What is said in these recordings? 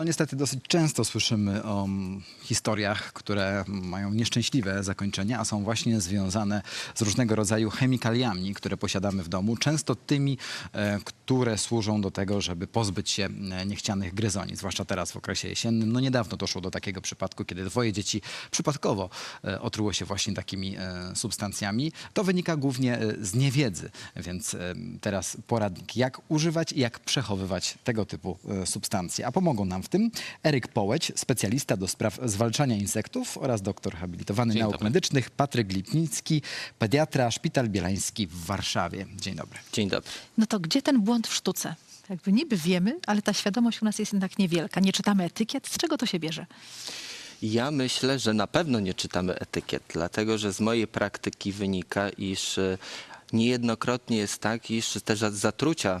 No niestety dosyć często słyszymy o mm, historiach, które mają nieszczęśliwe zakończenia, a są właśnie związane z różnego rodzaju chemikaliami, które posiadamy w domu, często tymi, e, które służą do tego, żeby pozbyć się e, niechcianych gryzoni, zwłaszcza teraz w okresie jesiennym. No niedawno doszło do takiego przypadku, kiedy dwoje dzieci przypadkowo e, otruło się właśnie takimi substancjami. To wynika głównie z niewiedzy, więc teraz poradnik, jak używać i jak przechowywać tego typu substancje. A pomogą nam w tym Eryk Połeć, specjalista do spraw zwalczania insektów oraz doktor habilitowany Dzień nauk dobry. medycznych Patryk Lipnicki, pediatra, Szpital Bielański w Warszawie. Dzień dobry. Dzień dobry. No to gdzie ten błąd w sztuce? Jakby niby wiemy, ale ta świadomość u nas jest jednak niewielka. Nie czytamy etykiet. Z czego to się bierze? Ja myślę, że na pewno nie czytamy etykiet, dlatego że z mojej praktyki wynika, iż e, niejednokrotnie jest tak, iż te za- zatrucia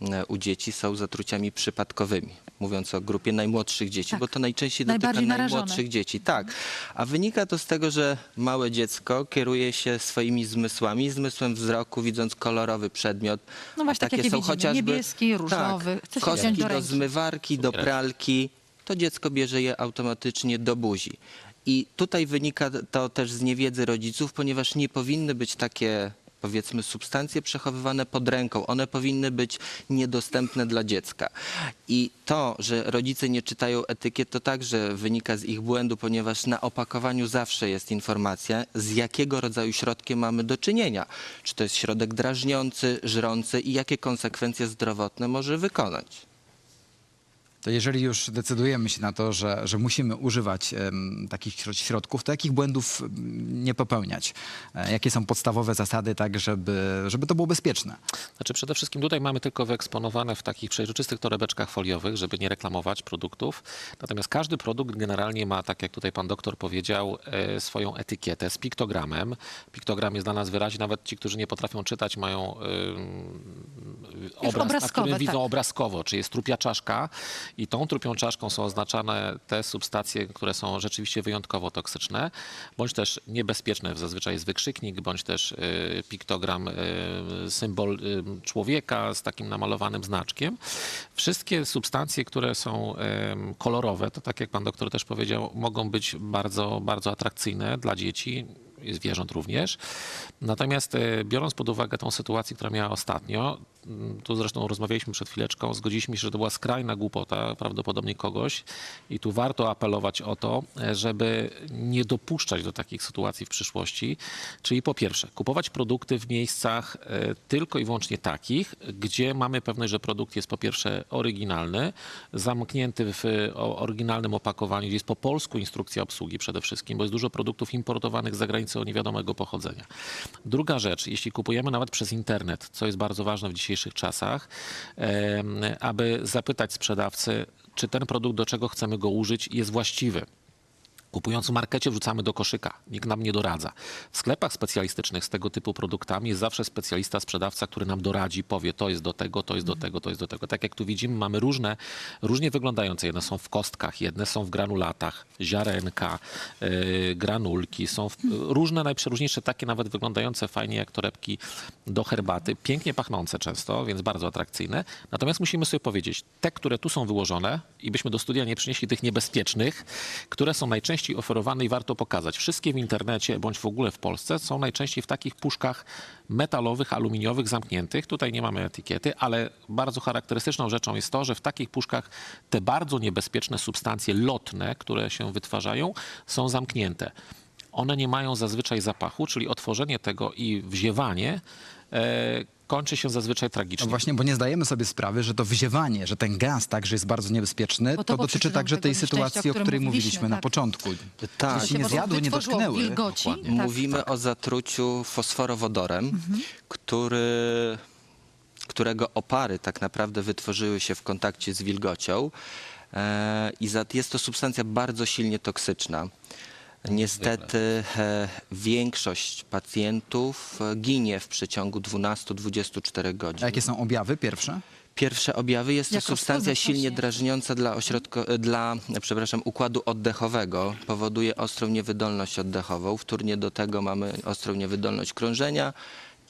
e, u dzieci są zatruciami przypadkowymi. Mówiąc o grupie najmłodszych dzieci, Tak. bo to najczęściej dotyka najmłodszych dzieci. Tak. A wynika to z tego, że małe dziecko kieruje się swoimi zmysłami, zmysłem wzroku, widząc kolorowy przedmiot. No właśnie, A tak jakie widzimy, niebieski, różowy. Chce się Tak, kostki do do zmywarki, do pralki, to dziecko bierze je automatycznie do buzi. I tutaj wynika to też z niewiedzy rodziców, ponieważ nie powinny być takie powiedzmy substancje przechowywane pod ręką. One powinny być niedostępne dla dziecka. I to, że rodzice nie czytają etykiet, to także wynika z ich błędu, ponieważ na opakowaniu zawsze jest informacja, z jakiego rodzaju środkiem mamy do czynienia. Czy to jest środek drażniący, żrący i jakie konsekwencje zdrowotne może wykonać. To jeżeli już decydujemy się na to, że, że musimy używać takich środ- środków, to jakich błędów nie popełniać? E, jakie są podstawowe zasady, tak żeby, żeby to było bezpieczne? Znaczy przede wszystkim tutaj mamy tylko wyeksponowane w takich przejrzystych torebeczkach foliowych, żeby nie reklamować produktów. Natomiast każdy produkt generalnie ma, tak jak tutaj pan doktor powiedział, e, swoją etykietę z piktogramem. Piktogram jest dla nas wyraźny, nawet ci, którzy nie potrafią czytać, mają obraz, na którym widzą tak. obrazkowo, czy jest trupia czaszka i tą trupią czaszką są oznaczane te substancje, które są rzeczywiście wyjątkowo toksyczne, bądź też niebezpieczne. Zazwyczaj jest wykrzyknik, bądź też y, piktogram, y, symbol y, człowieka z takim namalowanym znaczkiem. Wszystkie substancje, które są kolorowe, to tak jak pan doktor też powiedział, mogą być bardzo, bardzo atrakcyjne dla dzieci zwierząt również. Natomiast biorąc pod uwagę tą sytuację, która miała ostatnio, tu zresztą rozmawialiśmy przed chwileczką, zgodziliśmy się, że to była skrajna głupota prawdopodobnie kogoś i tu warto apelować o to, żeby nie dopuszczać do takich sytuacji w przyszłości. Czyli po pierwsze, kupować produkty w miejscach e, tylko i wyłącznie takich, gdzie mamy pewność, że produkt jest po pierwsze oryginalny, zamknięty w oryginalnym opakowaniu, gdzie jest po polsku instrukcja obsługi przede wszystkim, bo jest dużo produktów importowanych z zagranicy o niewiadomego pochodzenia. Druga rzecz, jeśli kupujemy nawet przez internet, co jest bardzo ważne w dzisiejszych czasach, aby zapytać sprzedawcy, czy ten produkt, do czego chcemy go użyć, jest właściwy. Kupując w markecie wrzucamy do koszyka, nikt nam nie doradza. W sklepach specjalistycznych z tego typu produktami jest zawsze specjalista, sprzedawca, który nam doradzi, powie to jest do tego, to jest do tego, to jest do tego. Tak jak tu widzimy, mamy różne, różnie wyglądające. Jedne są w kostkach, jedne są w granulatach, ziarenka, yy, granulki. Są w, różne, najprzeróżniejsze, takie nawet wyglądające fajnie jak torebki do herbaty. Pięknie pachnące często, więc bardzo atrakcyjne. Natomiast musimy sobie powiedzieć, te, które tu są wyłożone i byśmy do studia nie przynieśli tych niebezpiecznych, które są najczęściej oferowane i warto pokazać. Wszystkie w internecie bądź w ogóle w Polsce są najczęściej w takich puszkach metalowych, aluminiowych, zamkniętych. Tutaj nie mamy etykiety, ale bardzo charakterystyczną rzeczą jest to, że w takich puszkach te bardzo niebezpieczne substancje lotne, które się wytwarzają, są zamknięte. One nie mają zazwyczaj zapachu, czyli otworzenie tego i wziewanie e, kończy się zazwyczaj tragicznie. No właśnie, bo nie zdajemy sobie sprawy, że to wyziewanie, że ten gaz także jest bardzo niebezpieczny, to, to dotyczy także tej sytuacji, o której mówiliśmy, na tak. początku. Tak. Jeśli nie zjadły, nie dotknęły. wilgoci. Tak, Mówimy tak. o zatruciu fosforowodorem, który, którego opary tak naprawdę wytworzyły się w kontakcie z wilgocią e, i za, jest to substancja bardzo silnie toksyczna. Niestety e, większość pacjentów e, ginie w przeciągu 12-24 godzin. A jakie są objawy pierwsze? Pierwsze objawy jest to Jako substancja silnie właśnie. drażniąca dla, ośrodko, e, dla przepraszam, układu oddechowego. Powoduje ostrą niewydolność oddechową. Wtórnie do tego mamy ostrą niewydolność krążenia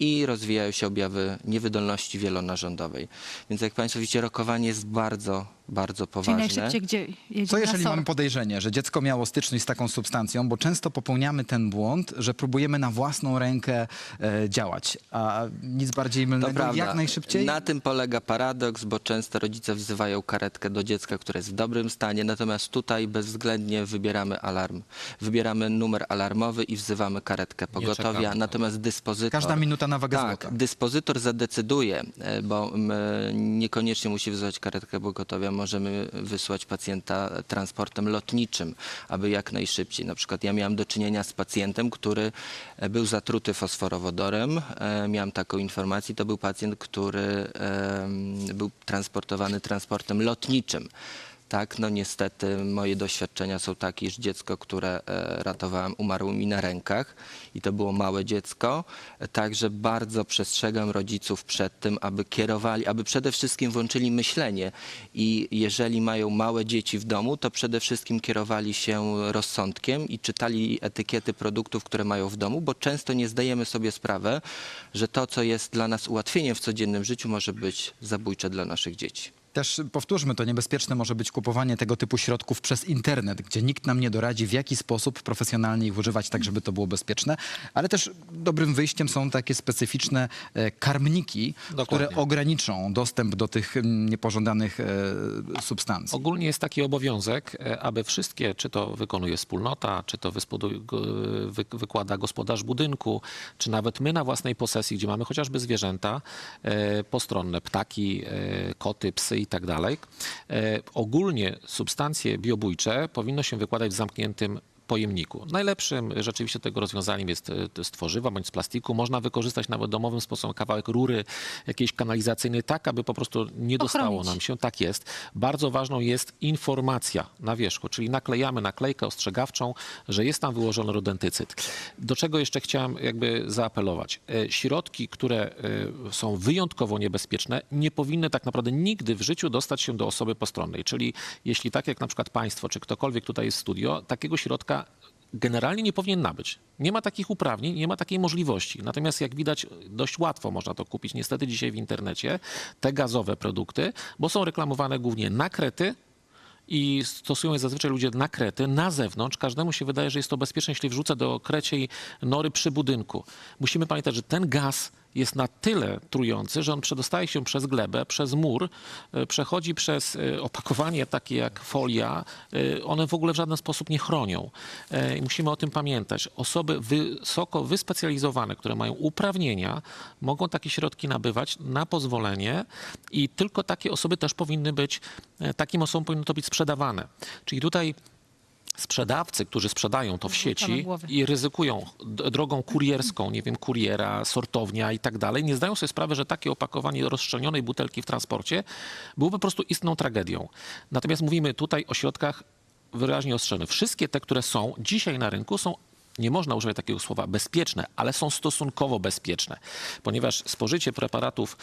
i rozwijają się objawy niewydolności wielonarządowej. Więc jak Państwo widzicie, rokowanie jest bardzo bardzo Czyli poważne. najszybciej gdzie jedzie Co na jeżeli SOR? mamy podejrzenie, że dziecko miało styczność z taką substancją, bo często popełniamy ten błąd, że próbujemy na własną rękę e, działać, a nic bardziej To mylnego, prawda. jak najszybciej. Na tym polega paradoks, bo często rodzice wzywają karetkę do dziecka, które jest w dobrym stanie, natomiast tutaj bezwzględnie wybieramy alarm. Wybieramy numer alarmowy i wzywamy karetkę pogotowia, czekamy. natomiast dyspozytor... Każda minuta na wagę tak, złota. dyspozytor zadecyduje, e, bo m, niekoniecznie musi wzywać karetkę pogotowia. Możemy wysłać pacjenta transportem lotniczym, aby jak najszybciej. Na przykład ja miałem do czynienia z pacjentem, który e, był zatruty fosforowodorem. E, Miałem taką informację. To był pacjent, który był transportowany transportem lotniczym. Tak, no niestety moje doświadczenia są takie, iż dziecko, które e, ratowałem, umarło mi na rękach i to było małe dziecko. Także bardzo przestrzegam rodziców przed tym, aby kierowali, aby przede wszystkim włączyli myślenie i jeżeli mają małe dzieci w domu, to przede wszystkim kierowali się rozsądkiem i czytali etykiety produktów, które mają w domu, bo często nie zdajemy sobie sprawy, że to, co jest dla nas ułatwieniem w codziennym życiu, może być zabójcze dla naszych dzieci. Też powtórzmy, to niebezpieczne może być kupowanie tego typu środków przez internet, gdzie nikt nam nie doradzi, w jaki sposób profesjonalnie ich używać, tak żeby to było bezpieczne. Ale też dobrym wyjściem są takie specyficzne e, karmniki, Dokładnie. które ograniczą dostęp do tych mm, niepożądanych e, substancji. Ogólnie jest taki obowiązek, e, aby wszystkie, czy to wykonuje wspólnota, czy to wyspodu- go- wy, wykłada gospodarz budynku, czy nawet my na własnej posesji, gdzie mamy chociażby zwierzęta e, postronne, ptaki, e, koty, psy i tak dalej. E, ogólnie substancje biobójcze powinno się wykładać w zamkniętym pojemniku. Najlepszym rzeczywiście tego rozwiązaniem jest e, z tworzywa bądź z plastiku. Można wykorzystać nawet domowym sposobem kawałek rury jakiejś kanalizacyjnej, tak aby po prostu nie dostało Ochronić. nam się. Tak jest. Bardzo ważną jest informacja na wierzchu, czyli naklejamy naklejkę ostrzegawczą, że jest tam wyłożony rodentycyd. Do czego jeszcze chciałem jakby zaapelować? E, Środki, które e, są wyjątkowo niebezpieczne, nie powinny tak naprawdę nigdy w życiu dostać się do osoby postronnej. Czyli jeśli tak jak na przykład państwo, czy ktokolwiek tutaj jest w studio, takiego środka generalnie nie powinien nabyć. Nie ma takich uprawnień, nie ma takiej możliwości. Natomiast jak widać, dość łatwo można to kupić niestety dzisiaj w internecie, te gazowe produkty, bo są reklamowane głównie na krety, i stosują je zazwyczaj ludzie na krety, na zewnątrz. Każdemu się wydaje, że jest to bezpieczne, jeśli wrzucę do kreciej nory przy budynku. Musimy pamiętać, że ten gaz jest na tyle trujący, że on przedostaje się przez glebę, przez mur, e, przechodzi przez e, opakowanie takie jak folia. E, One w ogóle w żaden sposób nie chronią. Musimy o tym pamiętać. Osoby wysoko wyspecjalizowane, które mają uprawnienia, mogą takie środki nabywać na pozwolenie i tylko takie osoby też powinny być, takim osobom powinno to być sprzedawane. Czyli tutaj sprzedawcy, którzy sprzedają to w sieci i ryzykują drogą kurierską, nie wiem, kuriera, sortownia i tak dalej, nie zdają sobie sprawy, że takie opakowanie rozszczelnionej butelki w transporcie byłoby po prostu istną tragedią. Natomiast mówimy tutaj o środkach wyraźnie ostrzeżonych. Wszystkie te, które są dzisiaj na rynku są nie można używać takiego słowa bezpieczne, ale są stosunkowo bezpieczne, ponieważ spożycie preparatów,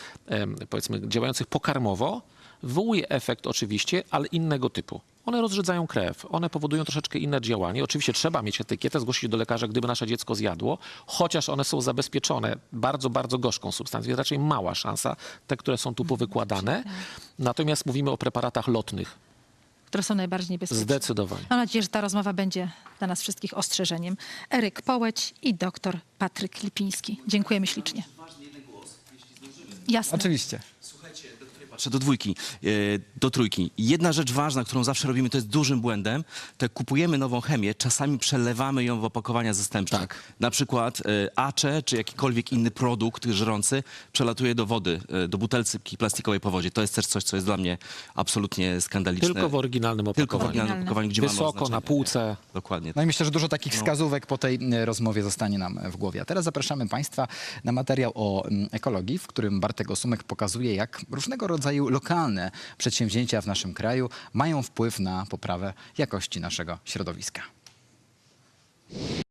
powiedzmy, działających pokarmowo wywołuje efekt oczywiście, ale innego typu. One rozrzedzają krew, one powodują troszeczkę inne działanie. Oczywiście trzeba mieć etykietę, zgłosić do lekarza, gdyby nasze dziecko zjadło, chociaż one są zabezpieczone bardzo, bardzo gorzką substancją, jest raczej mała szansa, te, które są tu powykładane. Natomiast mówimy o preparatach lotnych, które są najbardziej niebezpieczne. zdecydowanie. Mam nadzieję, że ta rozmowa będzie dla nas wszystkich ostrzeżeniem. Eryk Połeć i doktor Patryk Lipiński. Dziękujemy ślicznie. Jasne. Oczywiście. Patrzę do dwójki, e, do trójki. Jedna rzecz ważna, którą zawsze robimy, to jest dużym błędem, to jak kupujemy nową chemię, czasami przelewamy ją w opakowania zastępcze. Tak. Na przykład e, acze, czy jakikolwiek inny produkt żrący przelatuje do wody, e, do butelki plastikowej po wodzie. To jest też coś, co jest dla mnie absolutnie skandaliczne. Tylko w oryginalnym Tylko w opakowaniu. oryginalnym opakowaniu, gdzie mamy Wysoko, oznaczenie. na półce. Dokładnie. No i myślę, że dużo takich wskazówek po tej e, rozmowie zostanie nam w głowie. A teraz zapraszamy Państwa na materiał o mm, ekologii, w którym Bartek Osumek pokazuje, jak różnego rodzaju lokalne przedsięwzięcia w naszym kraju mają wpływ na poprawę jakości naszego środowiska.